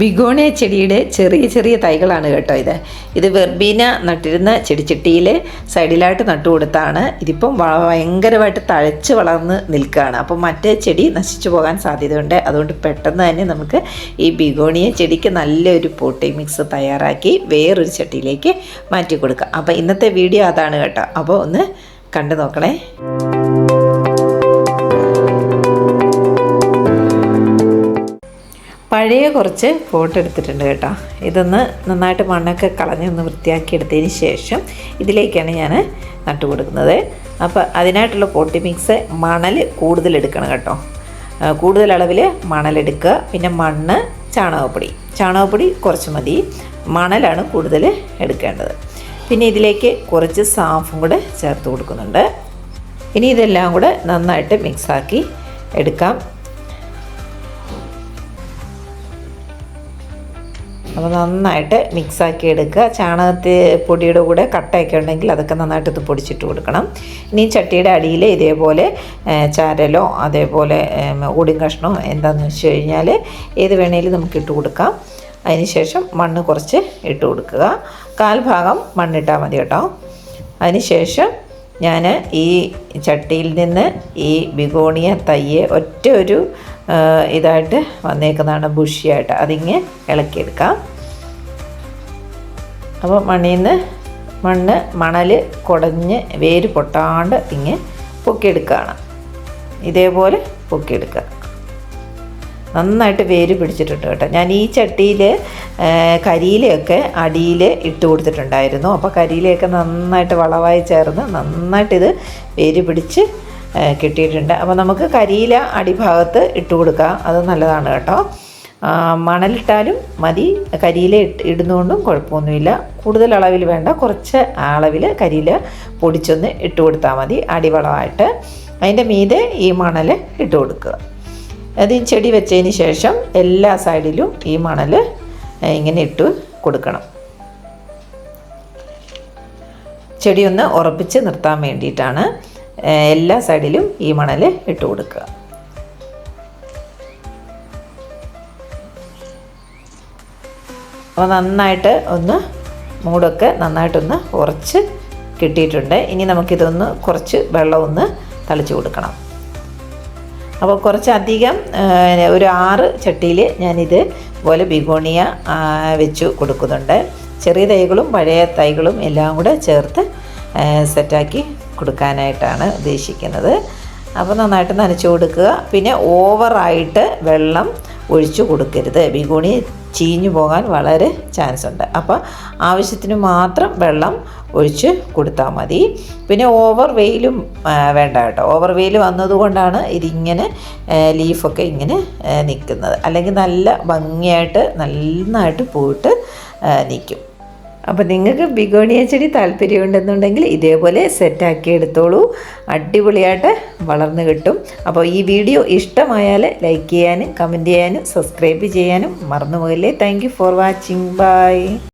Begonia ചെടിയുടെ ചെറിയ ചെറിയ തൈകളാണ് കേട്ടോ ഇത്. ഇത് വെർബീന നട്ടിരുന്ന ചെടിച്ചട്ടിയിൽ സൈഡിലായിട്ട് നട്ടു കൊടുത്താണ്. ഇതിപ്പം ഭയങ്കരമായിട്ട് തഴച്ച് വളർന്ന് നിൽക്കുകയാണ്. അപ്പോൾ മറ്റേ ചെടി നശിച്ചു പോകാൻ സാധ്യതയുണ്ട്. അതുകൊണ്ട് പെട്ടെന്ന് തന്നെ നമുക്ക് ഈ ബിഗോണിയ ചെടിക്ക് നല്ലൊരു പോട്ടി മിക്സ് തയ്യാറാക്കി വേറൊരു ചട്ടിയിലേക്ക് മാറ്റി കൊടുക്കുക അപ്പോൾ ഇന്നത്തെ വീഡിയോ അതാണ് കേട്ടോ. അപ്പോൾ ഒന്ന് കണ്ടു നോക്കണേ. പഴയ കുറച്ച് ഫോട്ടോ എടുത്തിട്ടുണ്ട് കേട്ടോ. ഇതൊന്ന് നന്നായിട്ട് മണ്ണൊക്കെ കളഞ്ഞ് ഒന്ന് വൃത്തിയാക്കി എടുത്തതിന് ശേഷം ഇതിലേക്കാണ് ഞാൻ നട്ടു കൊടുക്കുന്നത്. അപ്പോൾ അതിനായിട്ടുള്ള പോട്ടി മിക്സ് മണൽ കൂടുതൽ എടുക്കണം കേട്ടോ. കൂടുതൽ അളവിൽ മണലെടുക്കുക പിന്നെ മണ്ണ് ചാണകപ്പൊടി. ചാണകപ്പൊടി കുറച്ച് മതി. മണലാണ് കൂടുതൽ എടുക്കേണ്ടത്. പിന്നെ ഇതിലേക്ക് കുറച്ച് സാഫും കൂടെ ചേർത്ത് കൊടുക്കുന്നുണ്ട്. ഇനി ഇതെല്ലാം കൂടെ നന്നായിട്ട് മിക്സാക്കി എടുക്കാം. അപ്പോൾ നന്നായിട്ട് മിക്സാക്കി എടുക്കുക. ചാണകത്തെ പൊടിയുടെ കൂടെ കട്ടയൊക്കെ ഉണ്ടെങ്കിൽ അതൊക്കെ നന്നായിട്ട് ഇത് പൊടിച്ചിട്ട് കൊടുക്കണം. ഇനി ചട്ടിയുടെ അടിയിൽ ഇതേപോലെ ചരലോ അതേപോലെ ഓടും കഷ്ണമോ എന്താണെന്ന് വെച്ച് കഴിഞ്ഞാൽ ഏത് വേണേലും നമുക്ക് ഇട്ട് കൊടുക്കാം. അതിനുശേഷം മണ്ണ് കുറച്ച് ഇട്ട് കൊടുക്കുക. കാൽഭാഗം മണ്ണിട്ടാൽ മതി കേട്ടോ. അതിനുശേഷം ഞാൻ ഈ ചട്ടിയിൽ നിന്ന് ഈ ബിഗോണിയ തയ്യെ ഒറ്റ ഒരു ഇതായിട്ട് വന്നേക്കുന്നതാണ് ബുഷിയായിട്ട്. അതിങ്ങ് ഇളക്കിയെടുക്കാം. അപ്പോൾ മണ്ണിൽ നിന്ന് മണ്ണ് മണൽ കുടഞ്ഞ് വേര് പൊട്ടാണ്ട് ഇങ്ങ് പൊക്കിയെടുക്കുകയാണ്. ഇതേപോലെ പൊക്കിയെടുക്കുക. നന്നായിട്ട് വേര് പിടിച്ചിട്ടുണ്ട് കേട്ടോ. ഞാൻ ഈ ചട്ടിയിൽ കരിയിലയൊക്കെ അടിയിൽ ഇട്ട് കൊടുത്തിട്ടുണ്ടായിരുന്നു. അപ്പോൾ കരിയിലയൊക്കെ നന്നായിട്ട് വളവായി ചേർന്ന് നന്നായിട്ടിത് വേര് പിടിച്ച് കിട്ടിയിട്ടുണ്ട്. അപ്പോൾ നമുക്ക് കരിയില അടിഭാഗത്ത് ഇട്ട് കൊടുക്കാം. അത് നല്ലതാണ് കേട്ടോ. മണലിട്ടാലും മതി. കരിയില ഇട്ട് ഇടുന്നതുകൊണ്ടും കുഴപ്പമൊന്നുമില്ല. കൂടുതൽ അളവിൽ വേണ്ട കുറച്ച് അളവിൽ കരിയില പൊടിച്ചൊന്ന് ഇട്ട് കൊടുത്താൽ മതി അടിവളമായിട്ട്. അതിന്റെ മീതെ ഈ മണൽ ഇട്ട് കൊടുക്കുക. അത് ഈ ചെടി വെച്ചതിന് ശേഷം എല്ലാ സൈഡിലും ഈ മണൽ ഇങ്ങനെ ഇട്ട് കൊടുക്കണം. ചെടിയൊന്ന് ഉറപ്പിച്ച് നിർത്താൻ വേണ്ടിയിട്ടാണ്. എല്ലാ സൈഡിലും ഈ മണൽ ഇട്ട് കൊടുക്കുക. അപ്പോൾ നന്നായിട്ട് ഒന്ന് മൂടൊക്കെ നന്നായിട്ടൊന്ന് ഉറച്ച് കിട്ടിയിട്ടുണ്ട്. ഇനി നമുക്കിതൊന്ന് കുറച്ച് വെള്ളം ഒന്ന് തളിച്ച് കൊടുക്കണം. അപ്പോൾ കുറച്ചധികം ഒരു ആറ് ചട്ടിയിൽ ഞാനിത് പോലെ ബിഗോണിയ വെച്ച് കൊടുക്കുന്നുണ്ട്. ചെറിയ തൈകളും പഴയ തൈകളും എല്ലാം കൂടെ ചേർത്ത് സെറ്റാക്കി കൊടുക്കാനായിട്ടാണ് ഉദ്ദേശിക്കുന്നത്. അപ്പോൾ നന്നായിട്ട് നനച്ചു കൊടുക്കുക. പിന്നെ ഓവറായിട്ട് വെള്ളം ഒഴിച്ചു കൊടുക്കരുത്. ബിഗോണി ചീഞ്ഞു പോകാൻ വളരെ ചാൻസ് ഉണ്ട്. അപ്പോൾ ആവശ്യത്തിന് മാത്രം വെള്ളം ഒഴിച്ച് കൊടുത്താൽ മതി. പിന്നെ ഓവർ വെയിലും വേണ്ട കേട്ടോ. ഓവർ വെയിൽ വന്നതുകൊണ്ടാണ് ഇതിങ്ങനെ ലീഫൊക്കെ ഇങ്ങനെ നിൽക്കുന്നത്. അല്ലെങ്കിൽ നല്ല ഭംഗിയായിട്ട് നന്നായിട്ട് പോയിട്ട് നിൽക്കും. അപ്പോൾ നിങ്ങൾക്ക് ബിഗോണിയ ചെടി താല്പര്യമുണ്ടെന്നുണ്ടെങ്കിൽ ഇതേപോലെ സെറ്റാക്കി എടുത്തോളൂ. അടിപൊളിയായിട്ട് വളർന്നു കിട്ടും. അപ്പോൾ ഈ വീഡിയോ ഇഷ്ടമായാൽ ലൈക്ക് ചെയ്യാനും കമന്റ് ചെയ്യാനും സബ്സ്ക്രൈബ് ചെയ്യാനും മറന്നു പോകല്ലേ. Thank for watching bye